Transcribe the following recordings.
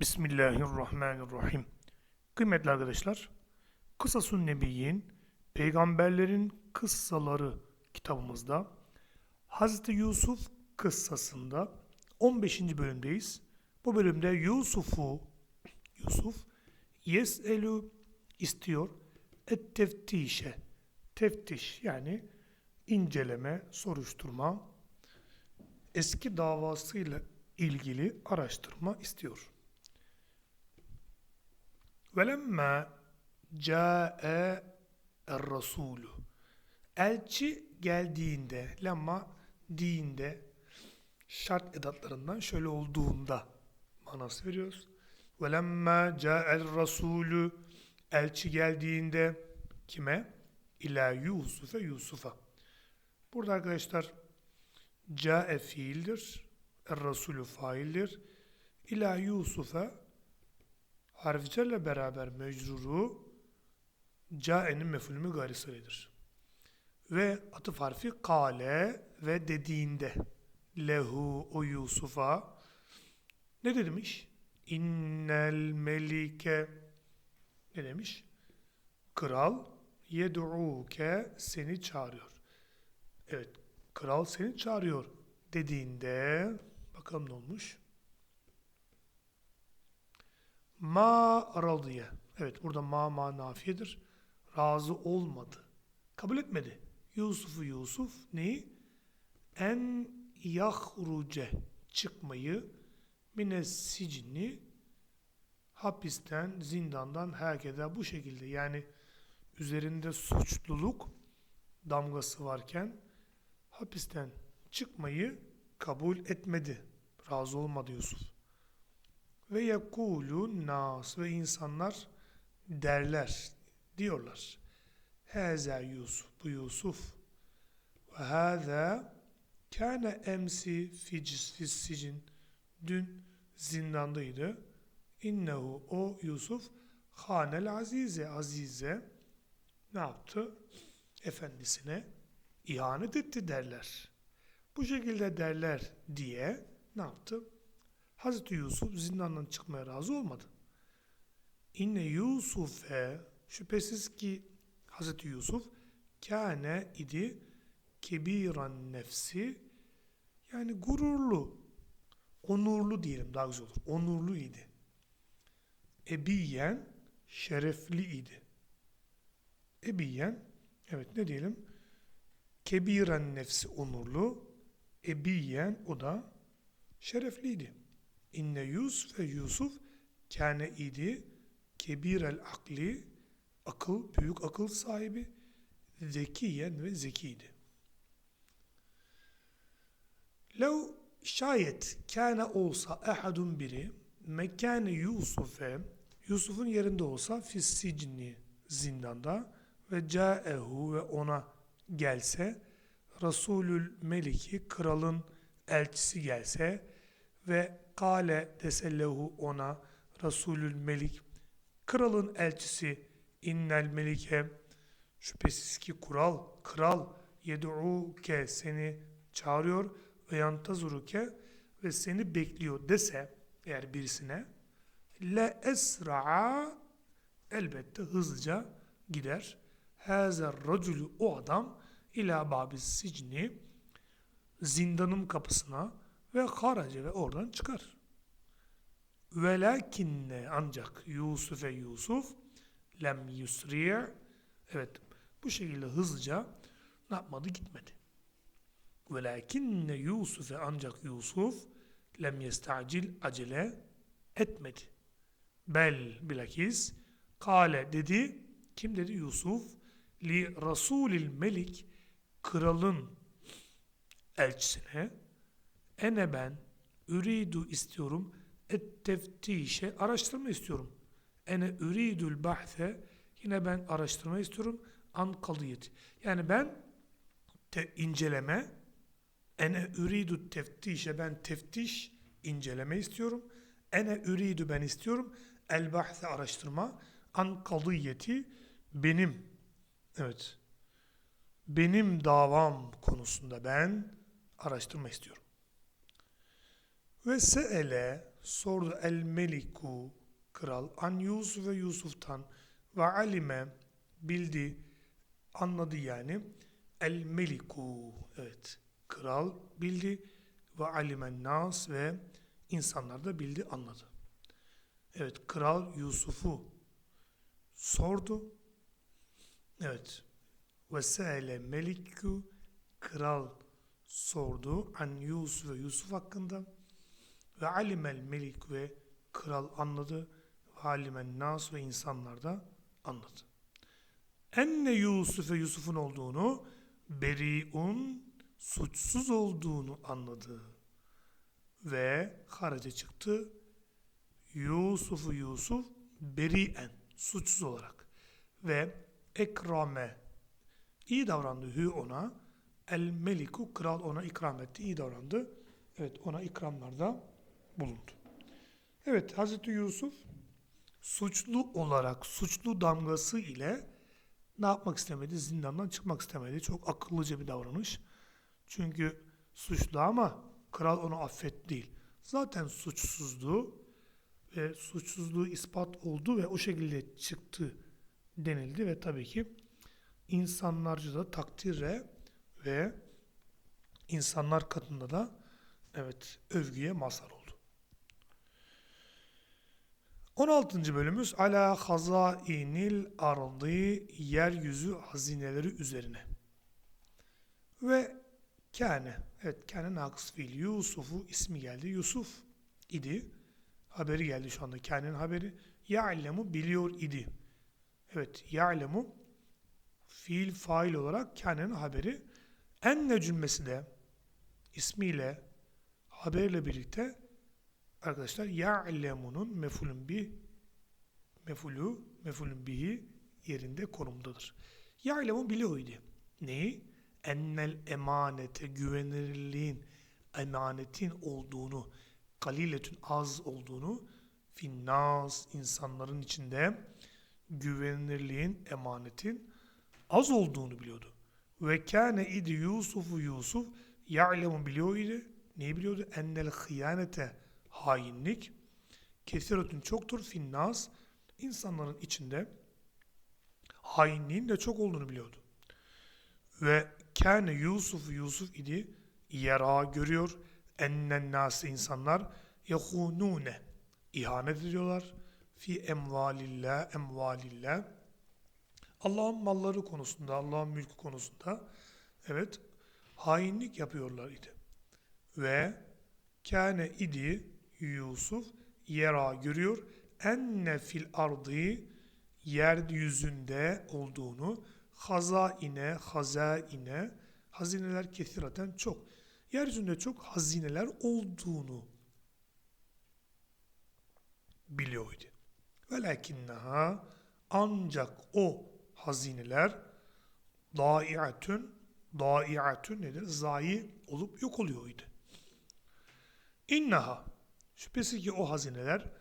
Bismillahirrahmanirrahim. Kıymetli arkadaşlar, Kısasun Nebiyyin, Peygamberlerin Kıssaları kitabımızda Hazreti Yusuf kıssasında 15. bölümdeyiz. Bu bölümde Yusuf'u, Yusuf, yes'elu istiyor, et teftişe, teftiş yani inceleme, soruşturma, eski davasıyla ilgili araştırma istiyor. Velemma ca'e er-rasulü Elçi geldiğinde, lemma diğinde şart edatlarından şöyle olduğunda manası veriyoruz. Velemma ca'el rasulü Elçi geldiğinde kime? İlâ Yusuf'e Yusuf'a. Burada arkadaşlar ca'e fiildir. Er-rasulü faildir. İlâ Yusuf'a harflerle beraber mecruru ca'enin mefulü garisalidir. Ve atıf harfi kale ve dediğinde lehu o Yusuf'a ne demiş? İnnel melike ne demiş? Kral yed'uke seni çağırıyor. Evet, kral seni çağırıyor dediğinde bakalım ne olmuş? Ma radiye. Evet burada ma ma nafiyedir. Razı olmadı. Kabul etmedi. Yusuf'u Yusuf neyi? En yahruce çıkmayı mine sicni hapisten, zindandan herkese bu şekilde yani üzerinde suçluluk damgası varken hapisten çıkmayı kabul etmedi. Razı olmadı Yusuf. Ve yekulu nas ve insanlar derler, diyorlar. Haza Yusuf, bu Yusuf. Ve hâzâ kâne emsi ficis sicin. Dün zindandaydı. İnnehu o Yusuf hanel azize, azize ne yaptı? Efendisine ihanet etti derler. Bu şekilde derler diye ne yaptı? Hazreti Yusuf zindandan çıkmaya razı olmadı. İnne Yusuf'e şüphesiz ki Hazreti Yusuf kâne idi kebiran nefsi yani gururlu, onurlu diyelim daha güzel olur. Onurlu idi. Ebiyen şerefli idi. Ebiyen evet ne diyelim? Kebiren nefsi onurlu, ebiyen o da şerefliydi. İnne Yusuf ve Yusuf kâne idi kebirel akli akıl, büyük akıl sahibi zekiyen ve zekiydi. Lev şayet kâne olsa ehadun biri mekâne Yusuf'e Yusuf'un yerinde olsa fissicni zindanda ve caehu ve ona gelse Resulül Meliki kralın elçisi gelse ve kale desellehu ona Resulül Melik kralın elçisi innel melike şüphesiz ki kural kral yed'uke seni çağırıyor ve yantazuruke ve seni bekliyor dese eğer birisine le esra'a elbette hızlıca gider. Hazer racülü o adam ila babis sicni zindanın kapısına ve harace ve oradan çıkar. Velakinne ancak Yusuf'e Yusuf lem yusri' evet bu şekilde hızlıca ne yapmadı gitmedi. Velakinne Yusuf'e ancak Yusuf lem yestacil acele etmedi. Bel bilakis kale dedi kim dedi Yusuf li rasulil melik kralın elçisine ene ben üridu istiyorum et teftişe araştırma istiyorum. Ene üridül bahse yine ben araştırma istiyorum an kadiyet. Yani ben te, inceleme ene üridu teftişe ben teftiş inceleme istiyorum. Ene üridu ben istiyorum. El bahse araştırma an kadiyeti benim evet benim davam konusunda ben araştırma istiyorum. Ve se'ele sordu el meliku kral an Yusuf ve Yusuf'tan ve alime bildi anladı yani el meliku evet kral bildi ve alimen nas ve insanlar da bildi anladı. Evet kral Yusuf'u sordu. Evet. Ve se'ele melikü kral sordu an Yusuf ve Yusuf hakkında ve alimel melik ve kral anladı ve alimen nas ve insanlar da anladı. Enne Yusuf ve Yusuf'un olduğunu beriun suçsuz olduğunu anladı. Ve haraca çıktı. Yusuf'u Yusuf berien suçsuz olarak ve ekrame iyi davrandı hü ona el meliku kral ona ikram etti iyi davrandı evet ona ikramlarda bulundu. Evet Hazreti Yusuf suçlu olarak suçlu damgası ile ne yapmak istemedi? Zindandan çıkmak istemedi. Çok akıllıca bir davranış. Çünkü suçlu ama kral onu affet değil. Zaten suçsuzdu ve suçsuzluğu ispat oldu ve o şekilde çıktı denildi ve tabii ki insanlarca da takdire ve insanlar katında da evet övgüye mazhar oldu. 16. bölümümüz ala hazainil ardı yeryüzü hazineleri üzerine. Ve kâne evet kâne nakıs fiil Yusuf'u ismi geldi. Yusuf idi. Haberi geldi şu anda. Kâne'nin haberi. Ya'lemu biliyor idi. Evet. Ya'lemu fiil fail olarak kâne'nin haberi. Enne cümlesi de ismiyle haberle birlikte arkadaşlar ya'lemunun mefulün bi mefulü mefulün bihi yerinde konumdadır. Ya'lemu biliyor idi. Neyi? Ennel emanete güvenilirliğin emanetin olduğunu kaliletün az olduğunu finnas insanların içinde güvenilirliğin emanetin az olduğunu biliyordu. Ve kâne idi Yusuf'u Yusuf ya'lemu biliyor idi. Neyi biliyordu? Ennel hıyanete hainlik kesiretün çoktur finnas insanların içinde hainliğin de çok olduğunu biliyordu. Ve kâne Yusuf Yusuf idi yara görüyor ennen nâsi insanlar yehûnûne ihanet ediyorlar fi emvalillah emvalillah Allah'ın malları konusunda Allah'ın mülkü konusunda evet hainlik yapıyorlar idi. Ve kâne idi Yusuf yera görüyor enne fil ardı yeryüzünde olduğunu hazaine hazaine hazineler kesiraten çok yeryüzünde çok hazineler olduğunu biliyordu. Velakinneha ancak o hazineler daiatün daiatün nedir? Zayi olup yok oluyordu. İnneha şüphesiz ki o hazineler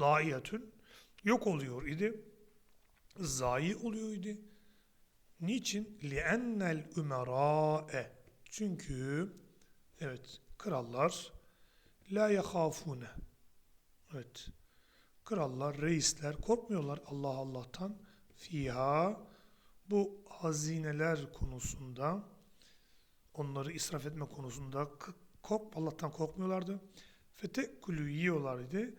daiatün yok oluyor idi. Zayi oluyor idi. Niçin? لِأَنَّ الْاُمَرَاءَ Çünkü evet krallar la yahafune evet krallar, reisler korkmuyorlar Allah Allah'tan fiha bu hazineler konusunda onları israf etme konusunda kork Allah'tan korkmuyorlardı. Fetekülü yiyorlardı.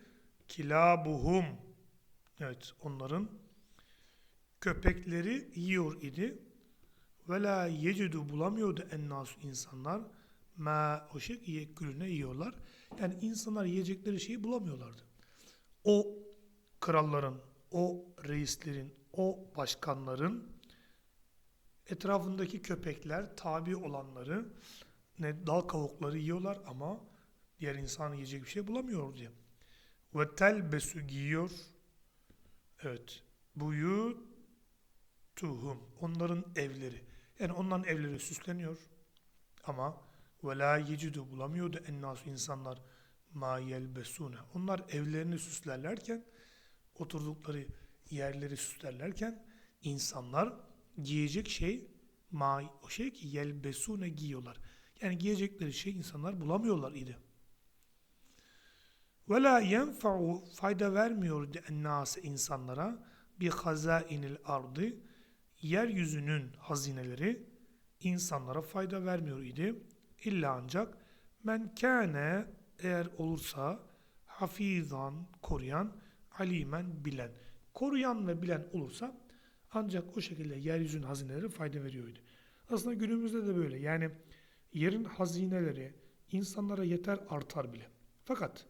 Kilabuhum evet onların köpekleri yiyor idi. Ve la yecidu bulamıyordu ennas insanlar. Ma o şey yekülüne yiyorlar. Yani insanlar yiyecekleri şeyi bulamıyorlardı. O kralların, o reislerin, o başkanların etrafındaki köpekler, tabi olanları ne dal kavukları yiyorlar ama diğer insan yiyecek bir şey bulamıyor diye. Ve telbesu giyiyor. Evet. Buyu tuhum. Onların evleri. Yani onların evleri süsleniyor. Ama ve la yecidu bulamıyordu ennas insanlar ma yelbesune. Onlar evlerini süslerlerken oturdukları yerleri süslerlerken insanlar giyecek şey ma o şey ki yelbesune giyiyorlar. Yani giyecekleri şey insanlar bulamıyorlar idi. Ve la yenfa'u fayda vermiyor ennase insanlara bi hazainil ardı yeryüzünün hazineleri insanlara fayda vermiyor idi. İlla ancak men kâne eğer olursa hafizan koruyan alimen bilen. Koruyan ve bilen olursa ancak o şekilde yeryüzünün hazineleri fayda veriyordu. Aslında günümüzde de böyle. Yani yerin hazineleri insanlara yeter artar bile. Fakat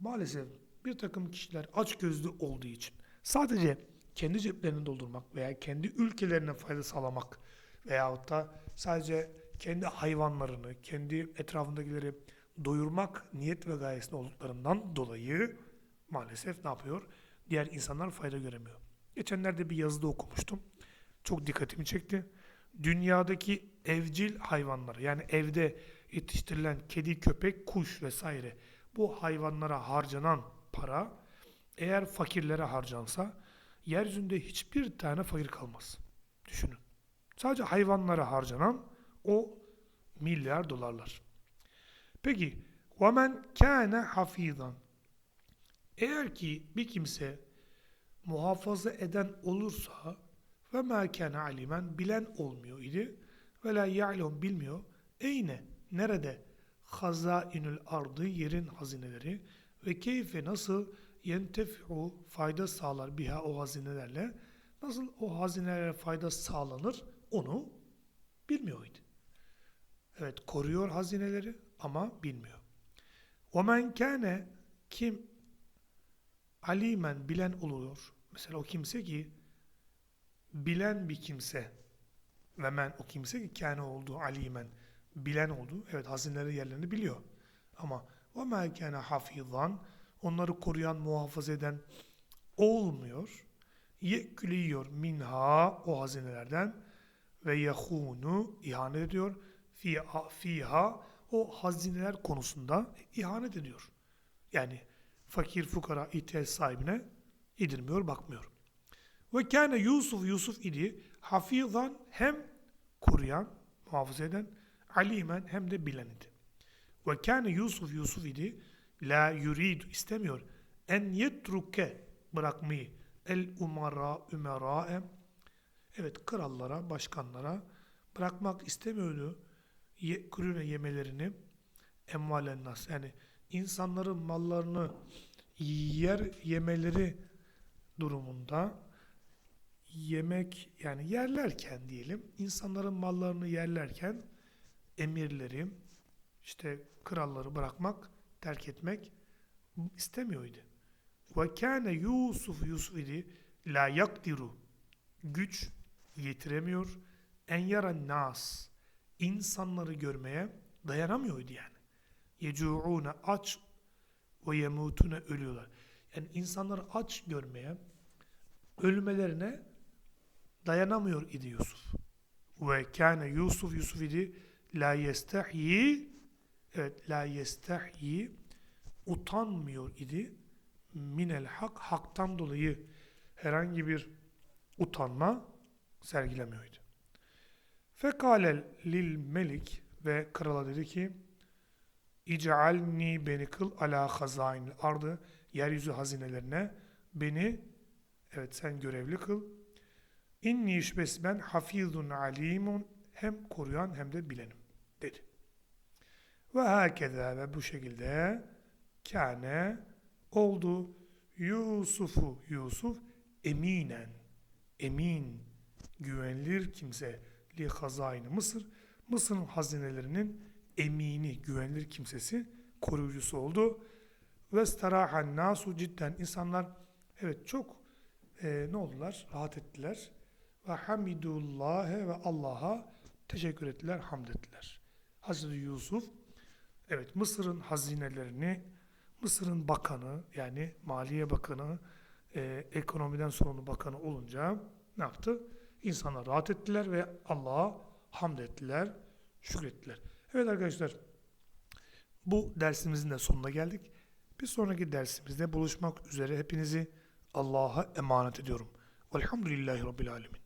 maalesef bir takım kişiler açgözlü olduğu için sadece kendi ceplerini doldurmak veya kendi ülkelerine fayda sağlamak veyahut da sadece kendi hayvanlarını, kendi etrafındakileri doyurmak niyet ve gayesinde olduklarından dolayı maalesef ne yapıyor? Diğer insanlar fayda göremiyor. Geçenlerde bir yazıda okumuştum. Çok dikkatimi çekti. Dünyadaki evcil hayvanları yani evde yetiştirilen kedi, köpek, kuş vesaire bu hayvanlara harcanan para eğer fakirlere harcansa yeryüzünde hiçbir tane fakir kalmaz. Düşünün. Sadece hayvanlara harcanan o milyar dolarlar. Peki وَمَنْ كَانَ حَف۪يظًا Eğer ki bir kimse muhafaza eden olursa ve ma kana alimen bilen olmuyor idi ve la ya'lem bilmiyor. Eyne nerede hazainül ardı yerin hazineleri ve keyfe nasıl yentefi'u fayda sağlar biha o hazinelerle nasıl o hazinelere fayda sağlanır onu bilmiyordu. Evet koruyor hazineleri ama bilmiyor. O men kâne kim alimen bilen oluyor. Mesela o kimse ki bilen bir kimse ve men o kimse ki kâne olduğu alimen bilen olduğu evet hazineleri yerlerini biliyor. Ama o men kâne hafizan onları koruyan muhafaza eden olmuyor. Yekülüyor minha o hazinelerden ve yahunu ihanet ediyor. Fiha, fiha o hazineler konusunda ihanet ediyor. Yani fakir fukara ihtiyaç sahibine yedirmiyor, bakmıyor. Ve kâne Yusuf, Yusuf idi hafizan hem koruyan, muhafaza eden, alimen hem de bilen idi. Ve kâne Yusuf, Yusuf idi la yuridu istemiyor en yetruke bırakmayı el umara ümera'e evet krallara, başkanlara bırakmak istemiyordu ye, kürüne yemelerini emvalen nas yani insanların mallarını yer yemeleri durumunda yemek yani yerlerken diyelim insanların mallarını yerlerken emirleri işte kralları bırakmak terk etmek istemiyordu. Ve kâne Yusuf Yusuf idi la yakdiru güç yetiremiyor en yaran nas insanları görmeye dayanamıyordu yani. Yecu'une aç ve yemutune ölüyorlar. Yani insanları aç görmeye, ölmelerine dayanamıyor idi Yusuf. Ve kâne Yusuf Yusuf idi la yestahyi evet la yestahyi utanmıyor idi minel hak haktan dolayı herhangi bir utanma sergilemiyordu. Fekale lil melik ve krala dedi ki İc'alni beni kıl ala hazainil ardı yeryüzü hazinelerine beni evet sen görevli kıl. İnni işbes ben hafizun alimun hem koruyan hem de bilenim. Ve hakeza ve bu şekilde kâne oldu. Yusuf'u Yusuf eminen emin güvenilir kimse. Li hazaini Mısır. Mısır'ın hazinelerinin emini güvenilir kimsesi koruyucusu oldu. Ve starahan nasu cidden insanlar evet çok e, ne oldular? Rahat ettiler. Ve hamidullahe ve Allah'a teşekkür ettiler hamd ettiler. Hazreti Yusuf evet Mısır'ın hazinelerini Mısır'ın bakanı yani Maliye Bakanı e, ekonomiden sorumlu bakanı olunca ne yaptı? İnsanlar rahat ettiler ve Allah'a hamd ettiler, şükrettiler. Evet arkadaşlar bu dersimizin de sonuna geldik. Bir sonraki dersimizde buluşmak üzere hepinizi Allah'a emanet ediyorum. Velhamdülillahi Rabbil Alemin.